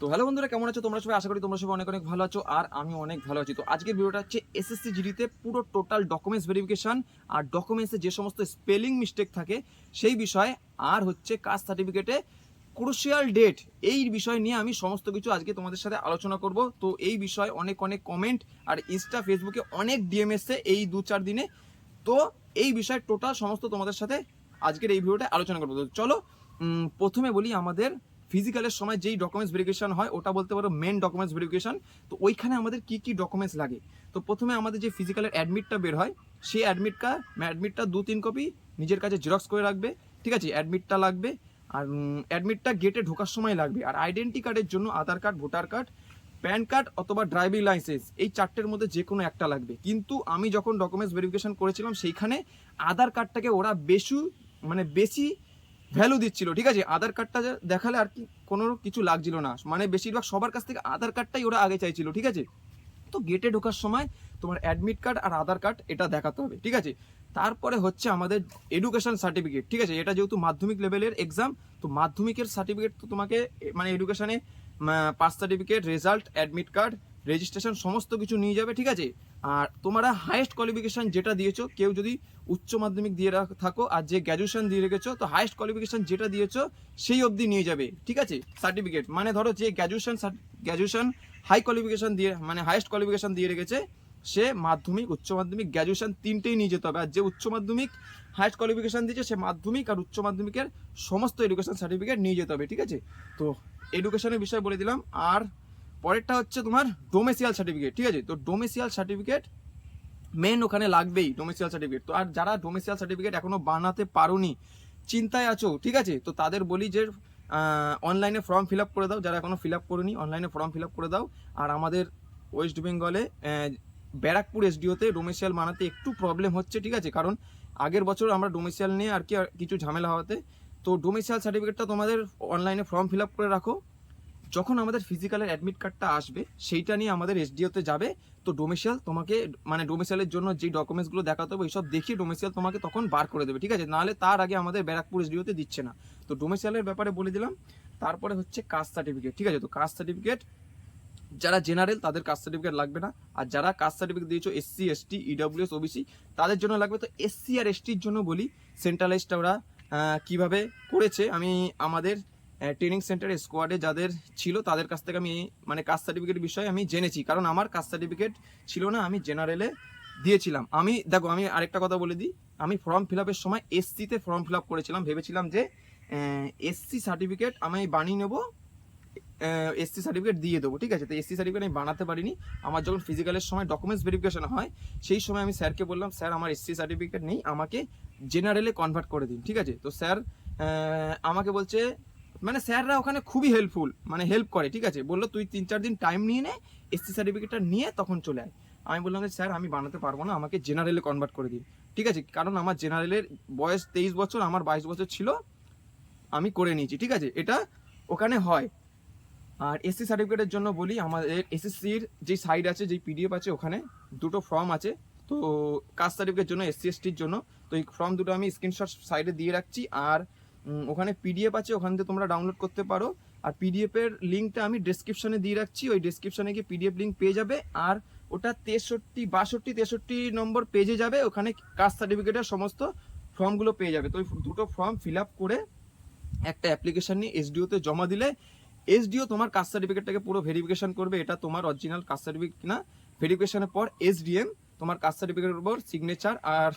তো হ্যালো বন্ধুরা, কেমন আছো? তোমরা সবাই? আশা করি তোমরা সবাই অনেক অনেক ভালো আছো আর আমি অনেক ভালো আছি। তো আজকের ভিডিওটা হচ্ছে এসএসসি জিডিতে পুরো টোটাল ডকুমেন্টস ভেরিফিকেশন আর ডকুমেন্টসে যে সমস্ত স্পেলিং মিস্টেক থাকে, সেই বিষয়ে আর হচ্ছে কাস্ট সার্টিফিকেটে ক্রুশিয়াল ডেট এই বিষয় নিয়ে আমি সমস্ত কিছু আজকে তোমাদের সাথে আলোচনা করব। তো এই বিষয়ে অনেক অনেক কমেন্ট আর ইনস্টা ফেসবুকে অনেক ডিএম এসছে এই দু চার দিনে। তো এই বিষয়ে টোটাল সমস্ত তোমাদের সাথে আজকের এই ভিডিওটা আলোচনা করব। তো চলো প্রথমে বলি আমাদের ফিজিক্যালের সময় যেই ডকুমেন্টস ভেরিফিকেশন হয়, ওটা বলতে পারো মেন ডকুমেন্টস ভেরিফিকেশন তো ওইখানে আমাদের কি কি ডকুমেন্টস লাগে? তো প্রথমে আমাদের যে ফিজিক্যালের অ্যাডমিটটা বের হয়, সেই অ্যাডমিটটা অ্যাডমিটটা দু তিন কপি নিজের কাছে জেরক্স করে রাখবে, ঠিক আছে? অ্যাডমিটটা লাগবে, আর অ্যাডমিটটা গেটে ঢোকার সময় লাগবে, আর আইডেন্টি কার্ডের জন্য Aadhaar card voter card PAN card অথবা ড্রাইভিং লাইসেন্স এই চারটের মধ্যে যে কোনো একটা লাগবে। কিন্তু আমি যখন ডকুমেন্টস ভেরিফিকেশন করেছিলাম, সেইখানে আধার কার্ডটাকে ওরা বেশি মানে বেশি ভ্যালু দিচ্ছিল, ঠিক আছে? আধার কার্ডটা দেখালে আর কি কোনো কিছু লাগছিল না। মানে বেশিরভাগ সবার কাছ থেকে আধার কার্ডটাই ওরা আগে চাইছিল, ঠিক আছে? তো গেটে ঢোকার সময় তোমার অ্যাডমিট কার্ড আর আধার কার্ড এটা দেখাতে হবে, ঠিক আছে? তারপরে হচ্ছে আমাদের এডুকেশন সার্টিফিকেট ঠিক আছে? এটা যেহেতু মাধ্যমিক লেভেলের এক্সাম তো মাধ্যমিকের সার্টিফিকেট তো তোমাকে মানে এডুকেশনে pass certificate result admit card registration সমস্ত কিছু নিয়ে যাবে, ঠিক আছে? আর তোমরা হাইয়েস্ট কোয়ালিফিকেশন যেটা দিয়েছ, কেউ যদি উচ্চ মাধ্যমিক দিয়ে রাখ- থাকো আর যে গ্র্যাজুয়েশন দিয়ে রেখেছো, তো হাইয়েস্ট কোয়ালিফিকেশন যেটা দিয়েছ, সেই অবধি নিয়ে যাবে, ঠিক আছে? সার্টিফিকেট মানে ধরো যে গ্র্যাজুয়েশন গ্র্যাজুয়েশন হাই কোয়ালিফিকেশন দিয়ে মানে হাইয়েস্ট কোয়ালিফিকেশন দিয়ে রেখেছে, সে মাধ্যমিক, উচ্চ মাধ্যমিক গ্র্যাজুয়েশন তিনটেই নিয়ে যেতে হবে। আর যে উচ্চ মাধ্যমিক হাইয়েস্ট কোয়ালিফিকেশন দিয়েছে, সে মাধ্যমিক আর উচ্চ মাধ্যমিকের সমস্ত এডুকেশন সার্টিফিকেট নিয়ে যেতে হবে, ঠিক আছে? তো এডুকেশনের বিষয় বলে দিলাম। আর পরেরটা হচ্ছে তোমার ডোমেসিয়াল সার্টিফিকেট ঠিক আছে? তো ডোমেসিয়াল সার্টিফিকেট মেন ওখানে লাগবেই ডোমেসিয়াল সার্টিফিকেট তো আর যারা ডোমেসিয়াল সার্টিফিকেট এখনও বানাতে পারোনি, চিন্তায় আছো, ঠিক আছে? তো তাদের বলি যে অনলাইনে ফর্ম ফিল আপ করে দাও। যারা এখনও ফিল আপ করেনি অনলাইনে ফর্ম ফিল আপ করে দাও। আর আমাদের ওয়েস্ট বেঙ্গলে ব্যারাকপুর এসডিওতে ডোমেসিয়াল বানাতে একটু প্রবলেম হচ্ছে, ঠিক আছে? কারণ আগের বছর আমরা ডোমেসিয়াল নিয়ে আর কি কিছু ঝামেলা হওয়াতে, তো ডোমেসিয়াল সার্টিফিকেটটা তোমাদের অনলাইনে ফর্ম ফিল আপ করে রাখো। যখন আমাদের ফিজিক্যালের অ্যাডমিট কার্ডটা আসবে, সেইটা নিয়ে আমাদের এসডিওতে যাবে। তো ডোমেসিয়াল তোমাকে মানে ডোমেসিয়ালের জন্য যে ডকুমেন্টসগুলো দেখাতে হবে এইসব দেখিয়ে ডোমেসিয়াল তোমাকে তখন বার করে দেবে, ঠিক আছে? নাহলে তার আগে আমাদের ব্যারাকপুর এসডিওতে দিচ্ছে না। তো ডোমেসিয়ালের ব্যাপারে বলে দিলাম। তারপরে হচ্ছে কাস্ট সার্টিফিকেট ঠিক আছে? তো কাস্ট সার্টিফিকেট যারা জেনারেল তাদের কাস্ট সার্টিফিকেট লাগবে না। আর যারা কাস্ট সার্টিফিকেট দিয়েছ এসসি এসটি ইডব্লিউএস ওবিসি তাদের জন্য লাগবে তো এসসি আর এসটির জন্য বলি। সেন্ট্রালাইজটা ওরা কীভাবে করেছে? আমি আমাদের ট্রেনিং সেন্টারে স্কোয়াডে যাদের ছিল, তাদের কাছ থেকে আমি মানে কাস্ট সার্টিফিকেটের বিষয়ে আমি জেনেছি। কারণ আমার কাস্ট সার্টিফিকেট ছিল না, আমি জেনারেলে দিয়েছিলাম। আমি, দেখো, আমি আরেকটা কথা বলে দিই। আমি ফর্ম ফিল আপের সময় এসসিতে ফর্ম ফিল আপ করেছিলাম। ভেবেছিলাম যে এসসি সার্টিফিকেট আমি বানিয়ে নেব এসসি সার্টিফিকেট দিয়ে দেবো, ঠিক আছে? তো এসসি সার্টিফিকেট আমি বানাতে পারিনি। আমার যখন ফিজিক্যালের সময় ডকুমেন্টস ভেরিফিকেশন হয়, সেই সময় আমি স্যারকে বললাম, স্যার, আমার এসসি সার্টিফিকেট নেই, আমাকে জেনারেলে কনভার্ট করে দিন। ঠিক আছে? তো স্যার আমাকে বলছে মানে স্যাররা ওখানে খুবই হেল্পফুল মানে হেল্প করে, ঠিক আছে? বলল, তুই তিন চার দিন টাইম নিয়ে নে এসসি সার্টিফিকেটটা নিয়ে তখন চলে আয়। আমি বললাম যে, স্যার, আমি বানাতে পারব না, আমাকে জেনারেলে কনভার্ট করে দিন। ঠিক আছে? কারণ আমার জেনারেলের বয়স তেইশ বছর, আমার বাইশ বছর ছিল, আমি করে নিয়েছি, ঠিক আছে? এটা ওখানে হয়। আর এসসি সার্টিফিকেটের জন্য বলি, আমাদের এসএসসির যে সাইড আছে যেই পিডিএফ আছে, ওখানে দুটো ফর্ম আছে। তো, কাস্ট সার্টিফিকেট জন্য এসসি এসটির জন্য। তো এই ফর্ম দুটো আমি স্ক্রিনশট সাইডে দিয়ে রাখছি। আর ওখানে পিডিএফ আছে, ওখান থেকে তোমরা ডাউনলোড করতে পারো। আর পিডিএফ এর লিঙ্কটা আমি ডেসক্রিপশনে দিয়ে রাখছি। ওই ডেসক্রিপশনে গিয়ে পিডিএফ লিঙ্ক পেয়ে যাবে, আর ওটা তেষট্টি, বাষট্টি, তেষট্টি নম্বর পেজে যাবে। ওখানে কাস্ট সার্টিফিকেটের সমস্ত ফর্মগুলো পেয়ে যাবে। তো ওই দুটো ফর্ম ফিল আপ করে একটা অ্যাপ্লিকেশন নিয়ে এসডিওতে জমা দিলে এসডিও তোমার কাস্ট সার্টিফিকেটটাকে পুরো ভেরিফিকেশন করবে। এটা তোমার অরিজিনাল কাস্ট সার্টিফিকেট না ভেরিফিকেশনের পর এসডিএম তোমার কাস্ট সার্টিফিকেটের উপর সিগনেচার আর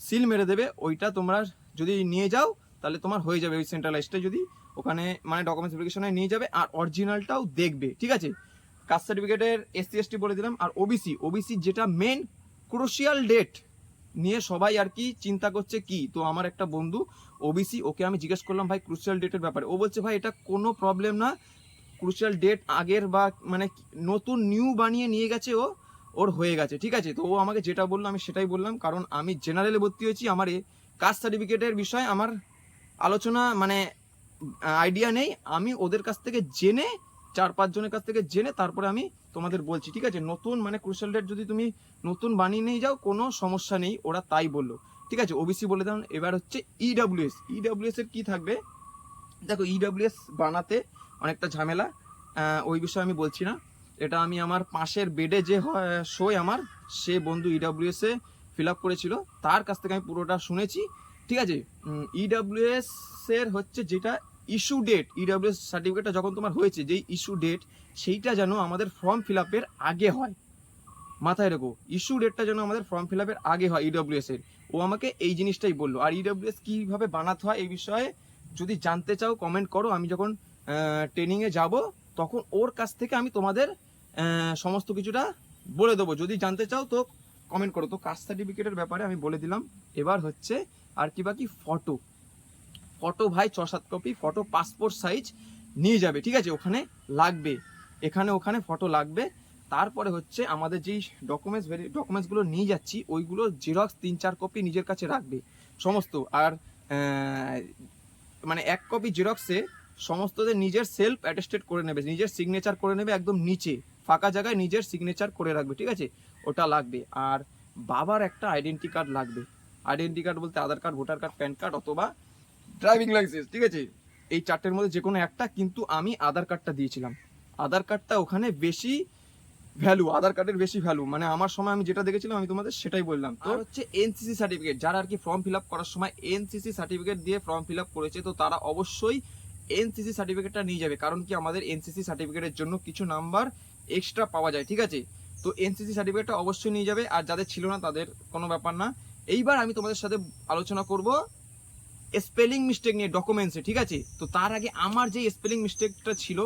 সিল মেরে দেবে। ওইটা তোমরা যদি নিয়ে যাও তাহলে তোমার হয়ে যাবে ওই সেন্ট্রালাইজটা যদি ওখানে মানে ডকুমেন্টস ভেরিফিকেশনে নিয়ে যাবে আর অরিজিনালটাও দেখবে, ঠিক আছে? কাস্ট সার্টিফিকেটের এসসি এসটি বলে দিলাম আর ওবিসি ওবিসি যেটা মেন ক্রুশিয়াল ডেট নিয়ে সবাই আর কি চিন্তা করছে কি? তো আমার একটা বন্ধু ওবিসি ওকে আমি জিজ্ঞেস করলাম, ভাই ক্রুশিয়াল ডেটের ব্যাপারে। ও বলছে, ভাই, এটা কোনো প্রবলেম না। ক্রুশিয়াল ডেট আগের বা মানে নতুন নিউ বানিয়ে নিয়ে গেছে ও, ওর হয়ে গেছে। ঠিক আছে? তো ও আমাকে যেটা বলল আমি সেটাই বললাম, কারণ আমি জেনারেলে ভর্তি হয়েছি। আমার এ কাস্ট সার্টিফিকেটের বিষয়ে আমার আলোচনা মানে আইডিয়া নেই। আমি ওদের কাছ থেকে জেনে, চার পাঁচজনের কাছ থেকে জেনে তারপরে আমি তোমাদের বলছি, ঠিক আছে? নতুন মানে ক্রুশাল ডেট যদি তুমি নতুন বানিয়ে নিয়ে যাও, কোনো সমস্যা নেই, ওরা তাই বলল। ঠিক আছে? ওবিসি বলে দিলাম এবার হচ্ছে E ইডাব্লিউএস ইডাব্লিউএস এর কি থাকবে? দেখো ইডাব্লিউএস বানাতে অনেকটা ঝামেলা ওই বিষয়ে আমি বলছি না। এটা আমি আমার পাশের বেডে যে শোয় আমার, সে বন্ধু ইডাব্লিউএস এ ফিল আপ করেছিল। তার কাছ থেকে আমি পুরোটা শুনেছি। ঠিক আছে? ইডাব্লিউএস এর হচ্ছে যেটা ইস্যু ডেট ইডাব্লিউএস সার্টিফিকেটটা যখন তোমার হয়েছে, যেই ইস্যু ডেট সেইটা যেন আমাদের ফর্ম ফিল আপের আগে হয়। মাথায় রেখো ইস্যু ডেটটা যেন আমাদের ফর্ম ফিল আপের আগে হয় ইডব্লিউএস এর। ও আমাকে এই জিনিসটাই বলল। আর ইডব্লিউএস কীভাবে বানাতে হয় এই বিষয়ে যদি জানতে চাও কমেন্ট করো। আমি যখন ট্রেনিংয়ে যাব, তখন ওর কাছ থেকে আমি তোমাদের সমস্ত কিছুটা বলে দেবো। যদি জানতে চাও তো কমেন্ট করো। তো কাস্ট সার্টিফিকেটের ব্যাপারে আমি বলে দিলাম। এবার হচ্ছে আর কি বাকি? ফটো ফটো ভাই, ছ সাত কপি ফটো পাসপোর্ট সাইজ নিয়ে যাবে, ঠিক আছে? ওখানে লাগবে। এখানে ওখানে ফটো লাগবে। তারপরে হচ্ছে আমাদের যেই ডকুমেন্টস ভেরি ডকুমেন্টসগুলো নিয়ে যাচ্ছি, ওইগুলো জেরক্স তিন চার কপি নিজের কাছে রাখবে। সমস্ত। আর মানে এক কপি জেরক্সে সমস্তদের নিজের সেলফ অ্যাটেস্টেড করে নেবে, নিজের সিগনেচার করে নেবে একদম নিচে। ফাঁকা জায়গায় নিজের সিগনেচার করে রাখবে, ঠিক আছে? ওটা লাগবে। আর বাবার একটা আইডেন্টি কার্ড লাগবে। আইডেন্টি কার্ড বলতে Aadhaar card voter card PAN card অথবা ড্রাইভিং লাইসেন্স ঠিক আছে? এই চারটের মধ্যে যে কোনো একটা কিন্তু আমি আধার কার্ডটা দিয়েছিলাম। আধার কার্ডটা ওখানে বেশি ভ্যালু আধার কার্ডের বেশি ভ্যালু মানে আমার সময় আমি যেটা দেখেছিলাম আমি তোমাদের সেটাই বললাম। তো হচ্ছে এনসিসি সার্টিফিকেট যারা আর কি ফর্ম ফিল আপ করার সময় এনসিসি সার্টিফিকেট দিয়ে ফর্ম ফিল আপ করেছে তো তারা অবশ্যই এনসিসি সার্টিফিকেটটা নিয়ে যাবে। কারণ কি আমাদের এনসিসি সার্টিফিকেটের জন্য কিছু নাম্বার এক্সট্রা পাওয়া যায় ঠিক আছে? তো এনসিসি সার্টিফিকেটটা অবশ্যই নিয়ে যাবে। আর যাদের ছিল না তাদের কোনো ব্যাপার না। এইবার আমি তোমাদের সাথে আলোচনা করব স্পেলিং মিস্টেক নিয়ে ডকুমেন্টসে ঠিক আছে? তো তার আগে আমার যে স্পেলিং মিস্টেকটা ছিল,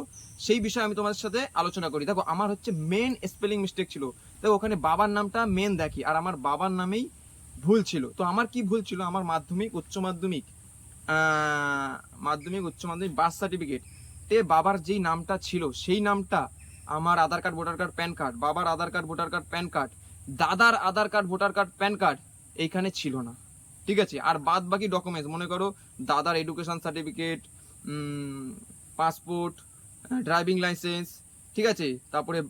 সেই বিষয়ে আমি তোমাদের সাথে আলোচনা করি। দেখো, আমার হচ্ছে মেন স্পেলিং মিস্টেক ছিল। দেখো, ওখানে বাবার নামটা মেন দেখি, আর আমার বাবার নামেই ভুল ছিল। তো আমার কি ভুল ছিল? আমার মাধ্যমিক, উচ্চ মাধ্যমিক মাধ্যমিক, উচ্চ মাধ্যমিক বার্থ সার্টিফিকেট তে বাবার যেই নামটা ছিল, সেই নামটা আমার Aadhaar card voter card PAN card বাবার Aadhaar card voter card PAN card দাদার Aadhaar card voter card PAN card এইখানে ছিল না। ঠিক আছে? আর বাদ বাকি ডকুমেন্টস মনে করো, দাদার education certificate passport driving licence ঠিক আছে? তারপরে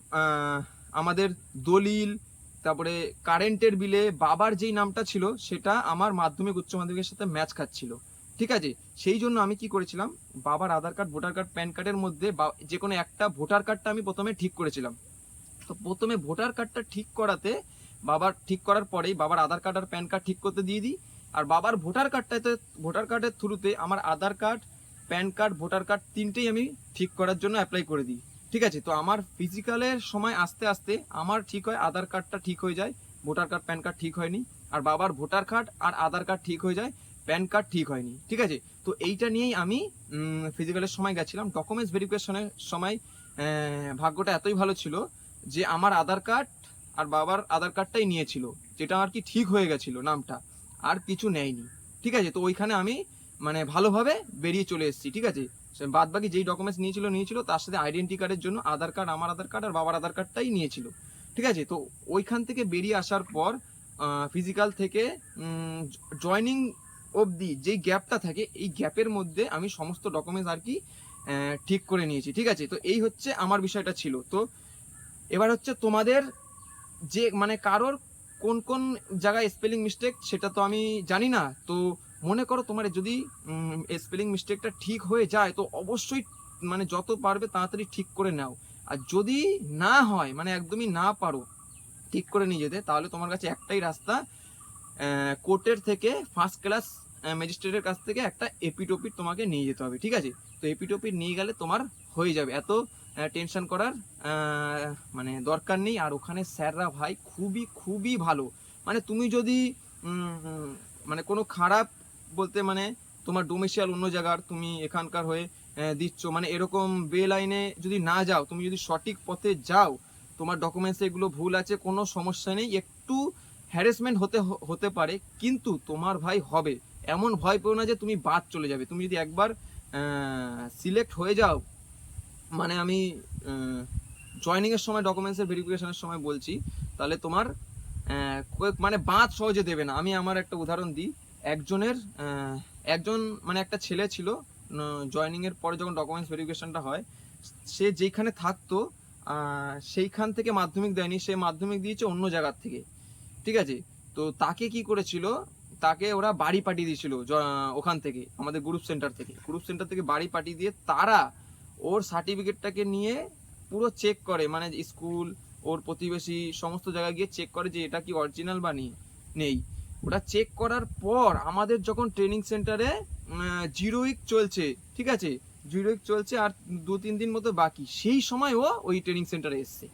আমাদের দলিল, তারপরে কারেন্টের বিলে বাবার যেই নামটা ছিল, সেটা আমার মাধ্যমিক উচ্চ মাধ্যমিকের সাথে ম্যাচ খাচ্ছিল। ঠিক আছে? সেই জন্য আমি কি করেছিলাম, বাবার Aadhaar card voter card PAN কার্ডের মধ্যে বা- যে কোনো একটা ভোটার কার্ডটা আমি প্রথমে ঠিক করেছিলাম। তো প্রথমে ভোটার কার্ডটা ঠিক করাতে বাবার ঠিক করার পরেই বাবার আধার কার্ড আর প্যান কার্ড ঠিক করতে দিয়ে দিই। আর বাবার ভোটার কার্ডটাতে ভোটার কার্ডের থ্রুতে আমার Aadhaar card, PAN card, voter card তিনটেই আমি ঠিক করার জন্য অ্যাপ্লাই করে দিই। ঠিক আছে? তো আমার ফিজিক্যালের সময় আস্তে আস্তে আমার ঠিক হয়, আধার কার্ডটা ঠিক হয়ে যায়, ভোটার কার্ড, প্যান কার্ড ঠিক হয়নি। আর বাবার ভোটার কার্ড আর আধার কার্ড ঠিক হয়ে যায়, প্যান কার্ড ঠিক হয়নি। ঠিক আছে? তো এইটা নিয়েই আমি ফিজিক্যালের সময় গেছিলাম। ডকুমেন্টস ভেরিফিকেশনের সময় ভাগ্যটা এতই ভালো ছিল যে আমার আধার কার্ড আর বাবার আধার কার্ডটাই নিয়েছিল, যেটা আর কি ঠিক হয়ে গেছিল নামটা, আর কিছু নেয়নি। ঠিক আছে, তো ওইখানে আমি মানে ভালোভাবে বেরিয়ে চলে এসেছি, ঠিক আছে? বাদ বাকি যেই ডকুমেন্টস নিয়েছিল নিয়েছিল, তার সাথে আইডেন্টি কার্ডের জন্য আধার কার্ড, আমার আধার কার্ড আর বাবার আধার কার্ডটাই নিয়েছিল। ঠিক আছে, তো ওইখান থেকে বেরিয়ে আসার পর ফিজিক্যাল থেকে জয়নিং অবধি যেই গ্যাপটা থাকে, এই গ্যাপের মধ্যে আমি সমস্ত ডকুমেন্টস আর কি ঠিক করে নিয়েছি, ঠিক আছে? তো এই হচ্ছে আমার বিষয়টা ছিল। তো এবার হচ্ছে তোমাদের যে মানে কারোর কোন কোন জায়গায় স্পেলিং মিস্টেক সেটা তো আমি জানি না। তো মনে করো তোমার যদি স্পেলিং মিস্টেকটা ঠিক হয়ে যায়, তো অবশ্যই মানে যত পারবে তাড়াতাড়ি ঠিক করে নাও। আর যদি না হয় মানে একদমই না পারো, ঠিক করে নিয়ে যেতে, তাহলে তোমার কাছে একটাই রাস্তা কোর্টের থেকে ফার্স্ট ক্লাস ম্যাজিস্ট্রেটের কাছ থেকে একটা এপিটোপিট তোমাকে নিয়ে যেতে হবে, ঠিক আছে? তো এপিটোপিট নিয়ে গেলে তোমার হয়ে যাবে। এত টেনশন করার মানে দরকার নেই। আর ওখানে স্যাররা ভাই খুবই খুবই ভালো। মানে তুমি যদি মানে কোনো খারাপ বলতে মানে তোমার ডোমেশিয়াল অন্য জায়গার তুমি এখানকার হয়ে দিচ্ছ মানে এরকম বে লাইনে যদি না যাও, তুমি যদি সঠিক পথে যাও, তোমার ডকুমেন্টস এগুলো ভুল আছে, কোনো সমস্যা নেই। একটু হ্যারাসমেন্ট হতে হতে পারে, কিন্তু তোমার ভাই হবে। এমন ভয় পেও না যে তুমি বাদ চলে যাবে। তুমি যদি একবার সিলেক্ট হয়ে যাও মানে আমি জয়নিং এর সময় ডকুমেন্টসের ভেরিফিকেশনের সময় বলছি, তাহলে তোমার মানে বাঁধ সহজে দেবে না। আমি আমার একটা উদাহরণ দিই। একজনের একজন মানে একটা ছেলে ছিল জয়নিং এর পরে যখন ডকুমেন্টস ভেরিফিকেশনটা হয়, সে যেখানে থাকতো সেইখান থেকে মাধ্যমিক দেয়নি, সে মাধ্যমিক দিয়েছে অন্য জায়গার থেকে। ঠিক আছে? তো তাকে কি করেছিল, তাকে ওরা বাড়ি পাঠিয়ে দিয়েছিল ওখান থেকে, আমাদের গ্রুপ সেন্টার থেকে। গ্রুপ সেন্টার থেকে বাড়ি পাঠিয়ে দিয়ে তারা ওর সার্টিফিকেটটাকে নিয়ে পুরো চেক করে মানে স্কুল, ওর প্রতিবেশী, সমস্ত জায়গায় গিয়ে চেক করে যে এটা কি অরিজিনাল বা নেই ওটা চেক করার পর আমাদের যখন ট্রেনিং সেন্টারে জিরো উইক চলছে, ঠিক আছে? জিরো উইক চলছে আর দু, তিন দিন মতো বাকি। সেই সময় ও ওই ট্রেনিং সেন্টারে এসছে।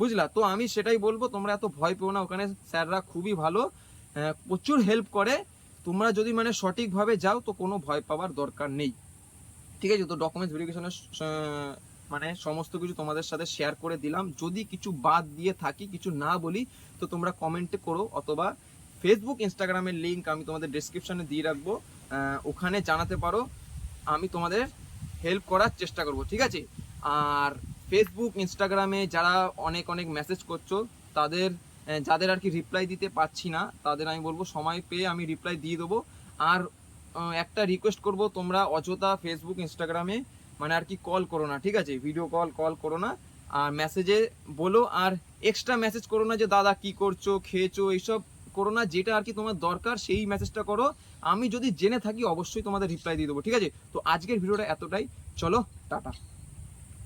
বুঝলা? তো আমি সেটাই বলব, তোমরা এত ভয় পেও না। ওখানে স্যাররা খুবই ভালো প্রচুর হেল্প করে। তোমরা যদি মানে সঠিকভাবে যাও, তো কোনো ভয় পাওয়ার দরকার নেই। ঠিক আছে, তো ডকুমেন্টস ভেরিফিকেশনের মানে সমস্ত কিছু তোমাদের সাথে শেয়ার করে দিলাম। যদি কিছু বাদ দিয়ে থাকি, কিছু না বলি, তো তোমরা কমেন্টে করো অথবা ফেসবুক ইনস্টাগ্রামের লিঙ্ক আমি তোমাদের ডেসক্রিপশনে দিয়ে রাখব। ওখানে জানাতে পারো, আমি তোমাদের হেল্প করার চেষ্টা করব, ঠিক আছে? আর ফেসবুক ইনস্টাগ্রামে যারা অনেক অনেক মেসেজ করছ, তাদের যাদের আর কি রিপ্লাই দিতে পারছি না, তাদের আমি বলব, সময় পেয়ে আমি রিপ্লাই দিয়ে দেবো। আর একটা রিকোয়েস্ট করব, তোমরা অযথা ফেসবুক ইনস্টাগ্রামে মানে আর কি কল করো না, ঠিক আছে? ভিডিও কল কল করো না, আর মেসেজে বলো, আর এক্সট্রা মেসেজ করো না যে, দাদা, কি করছ, খেয়েছো? এইসব করো না, যেটা আর কি তোমার দরকার, সেই মেসেজটা করো। আমি যদি জেনে থাকি, অবশ্যই তোমাদের রিপ্লাই দিয়ে দেবো, ঠিক আছে? তো আজকের ভিডিওটা এতটাই। চলো, টাটা।